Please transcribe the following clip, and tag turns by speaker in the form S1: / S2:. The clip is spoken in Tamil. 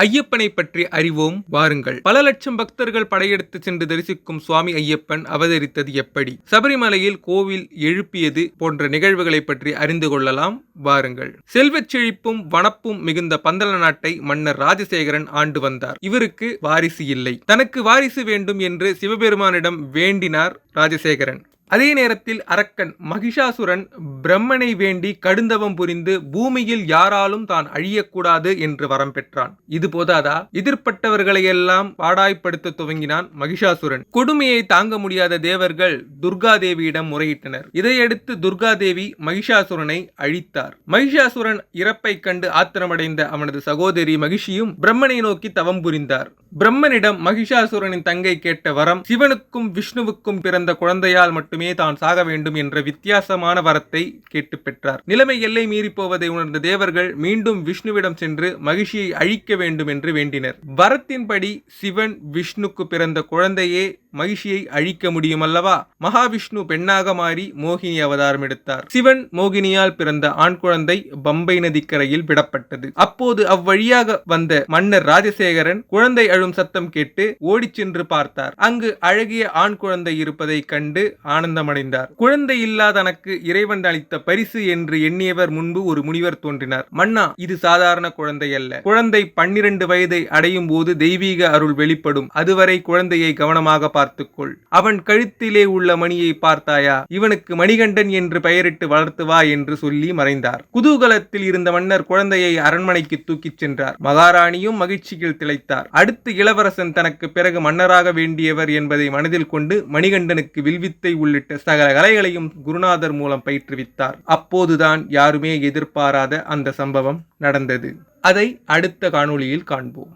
S1: ஐயப்பனை பற்றி அறிவோம் வாருங்கள். பல லட்சம் பக்தர்கள் படையெடுத்து சென்று தரிசிக்கும் சுவாமி ஐயப்பன் அவதரித்தது எப்படி? சபரிமலையில் கோவில் எழுப்பியது போன்ற நிகழ்வுகளை பற்றி அறிந்து கொள்ளலாம் வாருங்கள். செல்வச் செழிப்பும் வனப்பும் மிகுந்த பந்தல நாட்டை மன்னர் ராஜசேகரன் ஆண்டு வந்தார். இவருக்கு வாரிசு இல்லை. தனக்கு வாரிசு வேண்டும் என்று சிவபெருமானிடம் வேண்டினார் ராஜசேகரன். அதே நேரத்தில் அரக்கன் மகிஷாசுரன் பிரம்மனை வேண்டி கடுந்தவம் புரிந்து பூமியில் யாராலும் தான் அழியக்கூடாது என்று வரம் பெற்றான். இது போதாதா? எதிர்ப்பட்டவர்களையெல்லாம் பாடாய்ப்படுத்த துவங்கினான் மகிஷாசுரன். கொடுமையை தாங்க முடியாத தேவர்கள் துர்காதேவியிடம் முறையிட்டனர். இதையடுத்து துர்காதேவி மகிஷாசுரனை அழித்தார். மகிஷாசுரன் இறப்பை கண்டு ஆத்திரமடைந்த அவனது சகோதரி மகிஷியும் பிரம்மனை நோக்கி தவம் புரிந்தார். பிரம்மனிடம் மகிஷாசுரனின் தங்கை கேட்ட வரம் சிவனுக்கும் விஷ்ணுவுக்கும் பிறந்த குழந்தையால் மட்டுமே தான் சாக வேண்டும் என்ற வித்தியாசமான வரத்தை கேட்டு பெற்றார். நிலைமை எல்லை மீறி போவதை உணர்ந்த தேவர்கள் மீண்டும் விஷ்ணுவிடம் சென்று மகிழ்ச்சியை அழிக்க வேண்டும் என்று வேண்டினர். வரத்தின்படி சிவன் விஷ்ணுக்கு பிறந்த குழந்தையே மகிழ்ச்சியை அழிக்க முடியுமல்லவா? மகாவிஷ்ணு பெண்ணாக மாறி மோகினி அவதாரம் எடுத்தார். சிவன் மோகினியால் பிறந்த ஆண் குழந்தை பம்பை நதிக்கரையில் விடப்பட்டது. அப்போது அவ்வழியாக வந்த மன்னர் ராஜசேகரன் குழந்தை அழும் சத்தம் கேட்டு ஓடிச் சென்று பார்த்தார். அங்கு அழகிய ஆண் குழந்தை இருப்பதை கண்டு ஆனந்தமடைந்தார். குழந்தை இல்லாதனக்கு இறைவன் அளித்த பரிசு என்று எண்ணியவர் முன்பு ஒரு முனிவர் தோன்றினார். மன்னா இது சாதாரண குழந்தை அல்ல குழந்தை பன்னிரண்டு வயதை அடையும் போது தெய்வீக அருள் வெளிப்படும். அதுவரை குழந்தையை கவனமாக பார்த்து பார்த்துக்கொள். அவன் கழுத்திலே உள்ள மணியை பார்த்தாயா? இவனுக்கு மணிகண்டன் என்று பெயரிட்டு வளர்த்து வா என்று சொல்லி மறைந்தார். குதூகலத்தில் இருந்த மன்னர் குழந்தையை அரண்மனைக்கு தூக்கிச் சென்றார். மகாராணியும் மகிழ்ச்சியில் திளைத்தார். அடுத்து இளவரசன் தனக்கு பிறகு மன்னராக வேண்டியவர் என்பதை மனதில் கொண்டு மணிகண்டனுக்கு வில்வித்தை உள்ளிட்ட சகல கலைகளையும் குருநாதர் மூலம் பயிற்றுவித்தார். அப்போதுதான் யாருமே எதிர்பாராத அந்த சம்பவம் நடந்தது. அதை அடுத்த காணொளியில் காண்போம்.